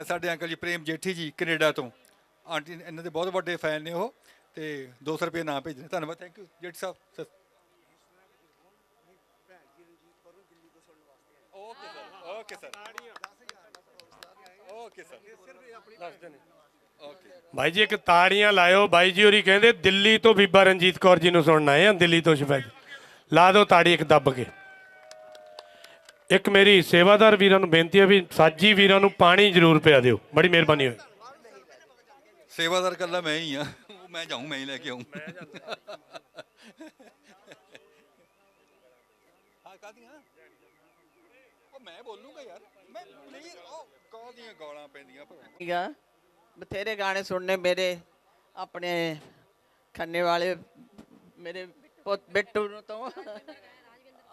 ਸਾਡੇ ਅੰਕਲ ਜੀ ਪ੍ਰੇਮ ਜੇਠੀ ਜੀ ਕੈਨੇਡਾ ਤੋਂ। ਆਂਟੀ ਇਹਨਾਂ ਦੇ ਬਹੁਤ ਵੱਡੇ ਫੈਨ ਨੇ ਉਹ ਤੇ 200 ਰੁਪਏ ਨਾ। ਭੇਜਣੇ ਧੰਨਵਾਦ ਥੈਂਕ ਯੂ ਜੇਠੀ ਸਾਹਿਬ ਸਤਿ- okay sir okay sir. Okay sir. Okay. ਭਾਈ ਜੀ ਇੱਕ ਤਾੜੀਆਂ ਲਾਇਓ। ਬਾਈ ਜੀ ਹੋਰੀ ਕਹਿੰਦੇ ਦਿੱਲੀ ਤੋਂ ਬੀਬਾ ਰਣਜੀਤ ਕੌਰ ਜੀ ਨੂੰ ਸੁਣਨਾ ਹੈ ਦਿੱਲੀ ਤੋਂ ਸਪੈਸ਼ਲ ਲਾ ਦਿਓ ਤਾੜੀ ਇੱਕ ਦੱਬ ਕੇ। ਇੱਕ ਮੇਰੀ ਸੇਵਾਦਾਰ ਵੀਰਾਂ ਨੂੰ ਬੇਨਤੀ ਹੈ ਵੀ ਸਾਜੀ ਵੀਰਾਂ ਨੂੰ ਪਾਣੀ ਜ਼ਰੂਰ ਪਿਆ ਦਿਓ। ਬੜੀ ਮਿਹਰਬਾਨੀ ਹੋਏ ਸੇਵਾਦਾਰ ਕੱਲਾ ਮੈਂ ਹੀ ਆ। ਉਹ ਮੈਂ ਜਾਊਂ ਮੈਂ ਹੀ ਲੈ ਕੇ ਆਊਂ। ਹਾਂ ਕਾਦੀਆਂ ਉਹ ਮੈਂ ਬੋਲੂੰਗਾ ਯਾਰ। ਮੈਂ ਪਲੀਜ਼ ਉਹ ਕਾਹਦੀਆਂ ਗਾਲਾਂ ਪੈਂਦੀਆਂ ਭਰਾ ਸੀਗਾ ਬਥੇਰੇ ਗਾਣੇ ਸੁਣਨੇ ਮੇਰੇ ਆਪਣੇ ਖੰਨੇ ਵਾਲੇ ਮੇਰੇ ਪੁੱਤ ਬਿੱਟੂ ਨੂੰ ਤੋਂ।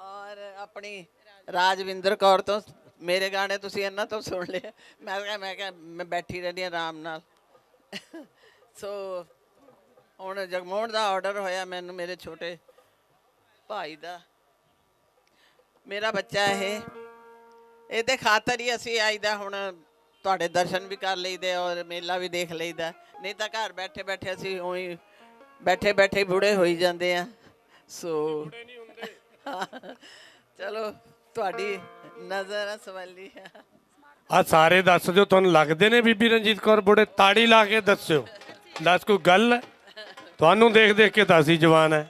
ਔਰ ਆਪਣੀ ਰਾਜਵਿੰਦਰ ਕੌਰ ਤੋਂ ਮੇਰੇ ਗਾਣੇ ਤੁਸੀਂ ਇਹਨਾਂ ਤੋਂ ਸੁਣ ਲਏ। ਮੈਂ ਕਿਹਾ ਮੈਂ ਕਿਹਾ ਮੈਂ ਬੈਠੀ ਰਹਿੰਦੀ ਆਰਾਮ ਨਾਲ। ਸੋ ਹੁਣ ਜਗਮੋਹਨ ਦਾ ਆਰਡਰ ਹੋਇਆ ਮੈਨੂੰ ਮੇਰੇ ਛੋਟੇ ਭਾਈ ਦਾ। ਮੇਰਾ ਬੱਚਾ ਇਹ। ਇਹਦੇ ਖਾਤਰ ਹੀ ਅਸੀਂ ਆਈਦਾ ਹੁਣ ਤੁਹਾਡੇ ਦਰਸ਼ਨ ਵੀ ਕਰ ਲਈਦੇ ਔਰ ਮੇਲਾ ਵੀ ਦੇਖ ਲਈਦਾ। ਨਹੀਂ ਤਾਂ ਘਰ ਬੈਠੇ ਬੈਠੇ ਅਸੀਂ ਉਹੀ ਬੈਠੇ ਬੈਠੇ ਬੁੜੇ ਹੋਈ ਜਾਂਦੇ ਆ। ਸੋ ਚਲੋ। ਤੁਹਾਡੀ ਨਜ਼ਰ ਸਵਾਲੀ। ਆ ਆ ਸਾਰੇ ਦੱਸ ਦਿਓ ਤੁਹਾਨੂੰ ਲੱਗਦੇ ਨੇ ਬੀਬੀ ਰਣਜੀਤ ਕੌਰ ਬੁੜੇ? ਤਾੜੀ ਲਾ ਕੇ ਦੱਸਿਓ। ਦੱਸ ਕੋਈ ਗੱਲ ਹੈ? ਤੁਹਾਨੂੰ ਦੇਖ ਦੇਖ ਕੇ ਤਾਂ ਅਸੀਂ ਜਵਾਨ ਹੈ।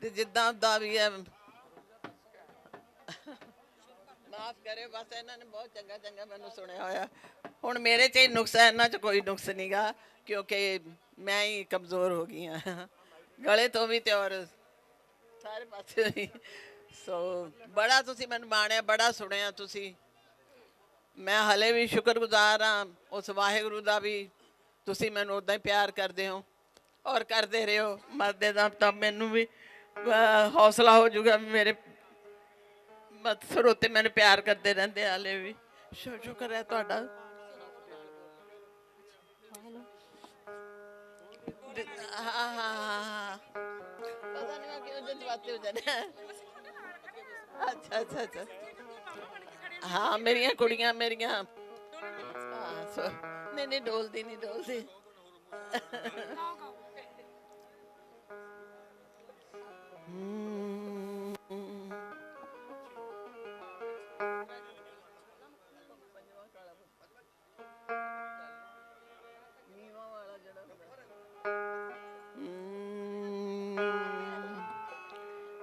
ਤੇ ਜਿੱਦਾਂ ਦਾ ਵੀ ਹੈ ਮਾਫ ਕਰੇ ਬਸ ਇਹਨਾਂ ਨੇ ਬਹੁਤ ਚੰਗਾ ਚੰਗਾ ਮੈਨੂੰ ਸੁਣਿਆ ਹੋਇਆ। ਹੁਣ ਮੇਰੇ 'ਚ ਹੀ ਨੁਕਸ ਹੈ ਇਹਨਾਂ 'ਚ ਕੋਈ ਨੁਕਸ ਨਹੀਂਗਾ ਕਿਉਂਕਿ ਮੈਂ ਹੀ ਕਮਜ਼ੋਰ ਹੋ ਗਈ ਹਾਂ। ਗਲੇ ਤੋਂ ਵੀ ਤੇ ਔਰ ਸਾਰੇ ਪਾਸੇ ਸੋ ਬੜਾ ਤੁਸੀਂ ਮੈਨੂੰ ਮਾਣਿਆ ਬੜਾ ਸੁਣਿਆ ਤੁਸੀਂ। ਮੈਂ ਹਲੇ ਵੀ ਸ਼ੁਕਰਗੁਜ਼ਾਰ ਹਾਂ ਉਸ ਵਾਹਿਗੁਰੂ ਦਾ ਵੀ ਤੁਸੀਂ ਮੈਨੂੰ ਉਦਾਂ ਹੀ ਪਿਆਰ ਕਰਦੇ ਹੋ ਔਰ ਕਰਦੇ ਰਹੋ। ਮਰਦੇ ਦਾ ਤਾਂ ਮੈਨੂੰ ਵੀ ਹੌਸਲਾ ਹੋ ਜਾਊਗਾ ਮੇਰੇ ਮਤ ਸਰੋਤੇ ਮੈਨੂੰ ਪਿਆਰ ਕਰਦੇ ਰਹਿੰਦੇ ਹਾਲੇ ਵੀ। ਸ਼ੁਕਰ ਹੈ ਤੁਹਾਡਾ। ਹਾਂ ਹਾਂ ਹਾਂ। ਕਿਉਂ ਹੋ ਜਾਣਾ। ਅੱਛਾ ਅੱਛਾ ਅੱਛਾ। ਹਾਂ, ਮੇਰੀਆਂ ਕੁੜੀਆਂ, ਮੇਰੀਆਂ। ਨਹੀਂ ਨਹੀਂ, ਡੋਲਦੀ ਨਹੀਂ ਡੋਲਦੀ।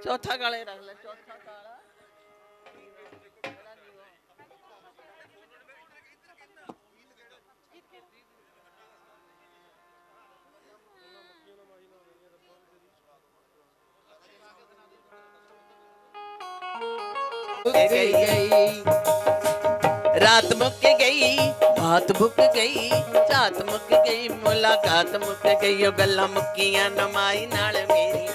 ਚੌਥਾ ਕਾਲੇ ਰੱਖ ਲੈ, ਚੌਥਾ ਕਾਲਾ। ਗਈ ਗਈ, ਰਾਤ ਮੁੱਕ ਗਈ, ਬਾਤ ਮੁੱਕ ਗਈ, ਝਾਤ ਮੁੱਕ ਗਈ, ਮੁਲਾਕਾਤ ਮੁੱਕ ਗਈ, ਉਹ ਗੱਲਾਂ ਮੁੱਕੀਆਂ ਨਮਾਈ ਨਾਲ ਮੇਰੀ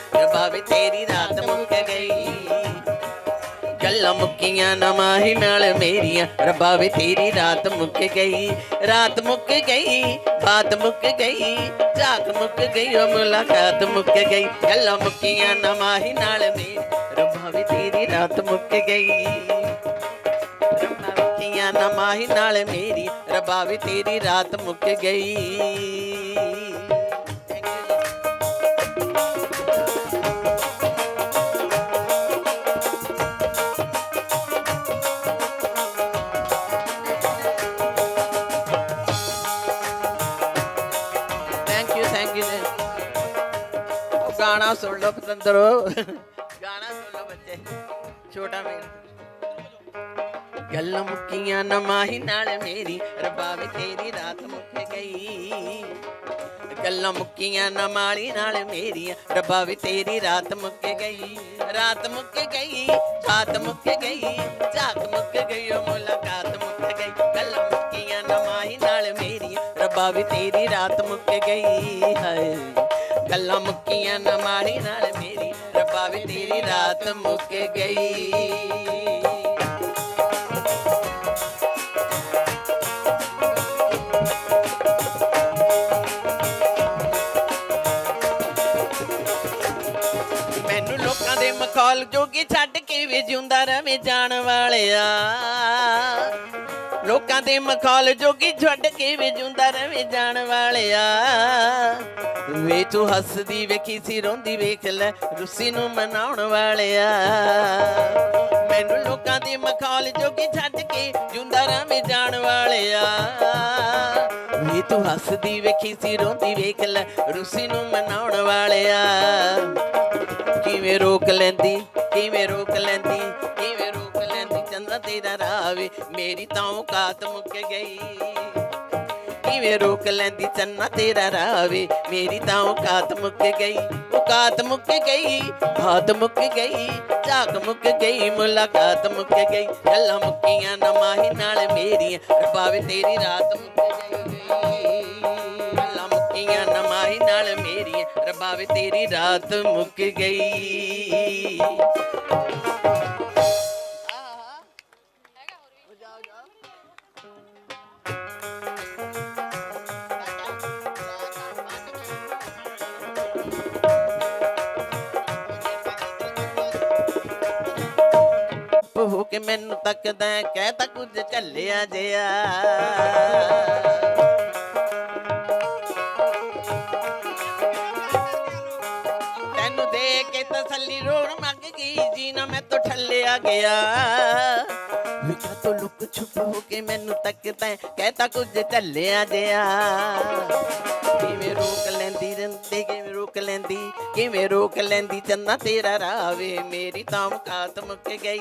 ਰਬਾਵੇ ਤੇਰੀ ਰਾਤ ਮੁੱਕ ਗਈ। ਗੱਲਾਂ ਮੁੱਕੀਆਂ ਨਮਾਹੀ ਨਾਲ ਮੇਰੀਆਂ, ਰੱਬਾ ਵੇ ਤੇਰੀ ਰਾਤ ਮੁੱਕ ਗਈ। ਰਾਤ ਮੁੱਕ ਗਈ, ਬਾਤ ਮੁੱਕ ਗਈ, ਝਾਕ ਮੁੱਕ ਗਈ, ਉਹ ਮੁਲਾਕਾਤ ਮੁੱਕ ਗਈ। ਗੱਲਾਂ ਮੁੱਕੀਆਂ ਨਮਾਹੀ ਨਾਲ ਮੇਰੀ, ਰੱਬਾ ਵੇ ਤੇਰੀ ਰਾਤ ਮੁੱਕ ਗਈ। ਰੱਬਾ ਮੁੱਕੀਆਂ ਨਮਾਹੀ ਨਾਲ ਮੇਰੀ, ਰੱਬਾ ਵੀ ਤੇਰੀ ਰਾਤ ਮੁੱਕ ਗਈ। ਗਾਣਾ ਸੁਣ ਲਓ ਪਤੰਦਰੋ। ਗਾਣਾ ਸੁਣ ਲਓ ਬੱਚੇ। ਛੋਟਾ ਮੇਰਾ ਗੱਲਾਂ ਮੁੱਕੀਆਂ ਨਮਾਹੀ ਨਾਲ ਮੇਰੀ, ਰੱਬਾ ਵੇ ਤੇਰੀ ਰਾਤ ਮੁੱਕ ਗਈ। ਗੱਲਾਂ ਮੁੱਕੀਆਂ ਨਮਾਲੀ ਨਾਲ ਮੇਰੀਆਂ ਰੱਬਾ ਵੇ ਤੇਰੀ ਰਾਤ ਮੁੱਕ ਗਈ। ਰਾਤ ਮੁੱਕ ਗਈ, ਰਾਤ ਮੁੱਕ ਗਈ, ਝਾਕ ਮੁੱਕ ਗਈ, ਉਹ ਮੁਲਾਕਾਤ ਮੁੱਕ ਗਈ। ਗੱਲਾਂ ਮੁੱਕੀਆਂ ਨਮਾਹੀ ਨਾਲ ਮੇਰੀਆਂ ਰੱਬਾ ਵੀ ਤੇਰੀ ਰਾਤ ਮੁੱਕ ਗਈ, ਹਾਏ। ਗੱਲਾਂ ਮੁੱਕੀਆਂ ਨਮਾਲੀ ਨਾਲ ਮੇਰੀ। ਰੱਬਾ ਵੇ ਤੇਰੀ ਰਾਤ ਮੁੱਕ ਗਈ। ਮੈਨੂੰ ਲੋਕਾਂ ਦੇ ਮਖੌਲ ਜੋਗੀ ਛੱਡ ਕੇ ਵੀ ਜਿਉਂਦਾ ਰਵੇ ਜਾਣ ਵਾਲਿਆ। ਲੋਕਾਂ ਦੇ ਮਖੌਲ ਜੋਗੀ ਛੱਡ ਕੇ ਵੀ ਜਿਉਂਦਾ ਰਵੇ ਜਾਣ ਵਾਲਿਆ। ਵੇ ਤੂੰ ਹੱਸਦੀ ਵੇਖੀ ਸੀ, ਰੋਂਦੀ ਵੇਖ ਲੈ ਰੁੱਸੀ ਨੂੰ ਮਨਾਉਣ ਵਾਲਿਆ। ਮੈਨੂੰ ਲੋਕਾਂ ਦੀ ਮਖੌਲ ਜੋਗੀ ਛੱਡ ਕੇ ਜਿਉਂਦਾ ਰਵੇਂ ਜਾਣ ਵਾਲਿਆ। ਵੇ ਤੂੰ ਹੱਸਦੀ ਵੇਖੀ ਸੀ, ਰੋਂਦੀ ਵੇਖ ਲੈ ਰੁੱਸੀ ਨੂੰ ਮਨਾਉਣ ਵਾਲਿਆ। ਕਿਵੇਂ ਰੋਕ ਲੈਂਦੀ, ਕਿਵੇਂ ਰੋਕ ਲੈਂਦੀ, ਕਿਵੇਂ ਰੋਕ ਲੈਂਦੀ ਚੰਦਾ ਤੇਰਾ ਰਾਵੇ ਮੇਰੀ ਤਾਂ ਔਕਾਤ ਮੁੱਕ ਗਈ। ਕਿਵੇਂ ਰੋਕ ਲੈਂਦੀ ਚੰਨਾ ਤੇਰਾ ਰਾਵੇ? ਮੇਰੀ ਤਾਂ ਔਕਾਤ ਮੁੱਕ ਗਈ ਔਕਾਤ ਮੁੱਕ ਗਈ, ਬਾਤ ਮੁੱਕ ਗਈ, ਝਾਕ ਮੁੱਕ ਗਈ, ਮੁਲਾਕਾਤ ਮੁੱਕ ਗਈ, ਗੱਲਾਂ ਮੁੱਕੀਆਂ ਨਾ ਮਾਹੀ ਨਾਲ ਮੇਰੀਆਂ ਰਬਾਵੇ ਤੇਰੀ ਰਾਤ ਮੁੱਕ ਗਈ। ਗੱਲਾਂ ਮੁੱਕੀਆਂ ਨਾ ਮਾਹੀ ਨਾਲ ਮੇਰੀਆਂ ਰਬਾਵੇ ਤੇਰੀ ਰਾਤ ਮੁੱਕ ਗਈ। ਕੇ ਮੈਨੂੰ ਤੱਕਦਾ ਹੈ, ਕਹਿ ਤਾਂ ਕੁਝ ਝੱਲਿਆ ਜਿਆ ਤੈਨੂੰ ਦੇਖ ਕੇ ਤਸੱਲੀ ਰੋਣ ਮੰਗ ਗਈ ਜੀ ਨਾ ਮੈਂ ਤੋਂ ਠੱਲਿਆ ਗਿਆ। ਵਿਚਾ ਤੋਂ ਲੁਕ ਛੁਪ ਹੋ ਕੇ ਮੈਨੂੰ ਤੱਕਦਾ ਹੈ, ਕਹਿ ਤਾਂ ਕੁਝ ਝੱਲਿਆ ਜਿਆ ਕਿਵੇਂ ਰੋਕ ਲੈਂਦੀ ਰੰਦੇ ਕਿਵੇਂ ਰੋਕ ਲੈਂਦੀ ਚੰਨਾ ਤੇਰਾ ਰਾਵੇ? ਮੇਰੀ ਤਾਂ ਮੁਕਾਤ ਮੁੱਕ ਗਈ।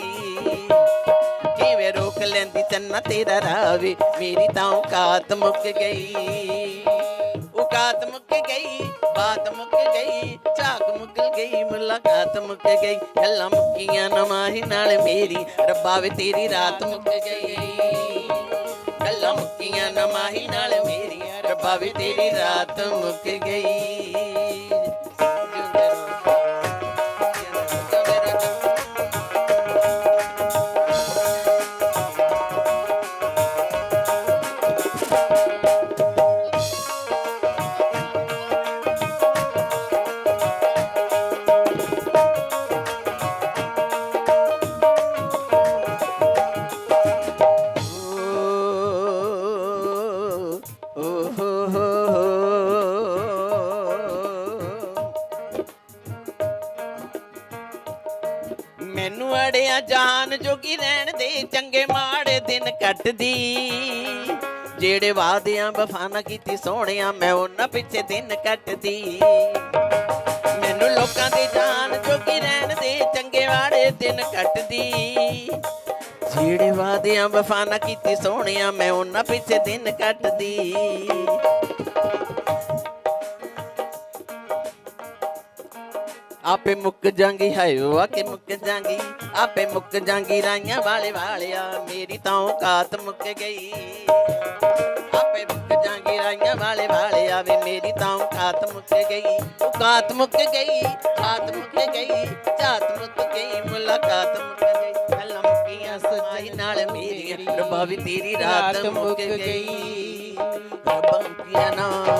ਕਿਵੇਂ ਰੋਕ ਲੈਂਦੀ ਚੰਨਾ ਤੇਰਾ ਰਾਵੇ? ਮੇਰੀ ਤਾਂ ਔਕਾਤ ਮੁੱਕ ਗਈ। ਔਕਾਤ ਮੁੱਕ ਗਈ, ਬਾਤ ਮੁੱਕ ਗਈ, ਝਾਕ ਮੁੱਕ ਗਈ, ਮੁਲਾਕਾਤ ਮੁੱਕ ਗਈ। ਗੱਲਾਂ ਮੁੱਕੀਆਂ ਨਮਾਹੀ ਨਾਲ ਮੇਰੀ, ਰੱਬਾ ਵੇ ਤੇਰੀ ਰਾਤ ਮੁੱਕ ਗਈ। ਗੱਲਾਂ ਮੁੱਕੀਆਂ ਨਮਾਹੀ ਨਾਲ ਮੇਰੀ ਰੱਬਾ ਵੇ ਤੇਰੀ ਰਾਤ ਮੁੱਕ ਗਈ। ਮੈਨੂੰ ਜਾਨ ਜੋਗੀ ਰਹਿਣ ਦੇ ਚੰਗੇ ਮਾੜੇ ਦਿਨ ਕੱਟਦੀ। ਜਿਹੜੇ ਵਾਦਿਆਂ ਵਫਾ ਕੀਤੀ ਸੋਹਣਿਆ, ਮੈਂ ਉਹਨਾਂ ਪਿੱਛੇ ਦਿਨ ਕੱਟਦੀ। ਮੈਨੂੰ ਲੋਕਾਂ ਦੀ ਜਾਨ ਜੋਗੀ ਰਹਿਣ ਦੇ ਚੰਗੇ ਮਾੜੇ ਦਿਨ ਕੱਟਦੀ। ਜਿਹੜੇ ਵਾਦਿਆਂ ਵਫਾਨਾ ਕੀਤੀ ਸੋਹਣਿਆ, ਮੈਂ ਉਹਨਾਂ ਪਿੱਛੇ ਦਿਨ ਕੱਟਦੀ। ਆਪੇ ਮੁੱਕ ਜਾਂਗੀ, ਹਾਏ ਉਹ ਕੇ ਮੁੱਕ ਜਾਂਗੀ, ਆਪੇ ਮੁੱਕ ਜਾਂਗੀ, ਰਾਈਆਂ ਵਾਲੇ ਵਾਲਿਆ, ਮੇਰੀ ਤਾਂ ਔਕਾਤ ਮੁੱਕ ਗਈ। ਆਪੇ ਮੁੱਕ ਜਾਂਗੀ, ਰਾਈਆਂ ਵਾਲੇ ਵਾਲਿਆ, ਵੇ ਮੇਰੀ ਤਾਂ ਔਕਾਤ ਮੁੱਕ ਗਈ। ਔਕਾਤ ਮੁੱਕ ਗਈ ਬਾਤ ਮੁੱਕ ਗਈ, ਝਾਤ ਮੁੱਕ ਗਈ, ਮੁਲਾਕਾਤ ਮੁੱਕ ਗਈ। ਗੱਲਾਂ ਮੁੱਕੀਆਂ ਸੱਚਾਈ ਨਾਲ ਮੇਰੀਆਂ ਰੱਬਾ ਵੀ ਤੇਰੀ ਰਾਤ ਮੁੱਕ ਗਈ। ਰੱਬਾ ਮੁੱਕੀਆਂ ਨਾ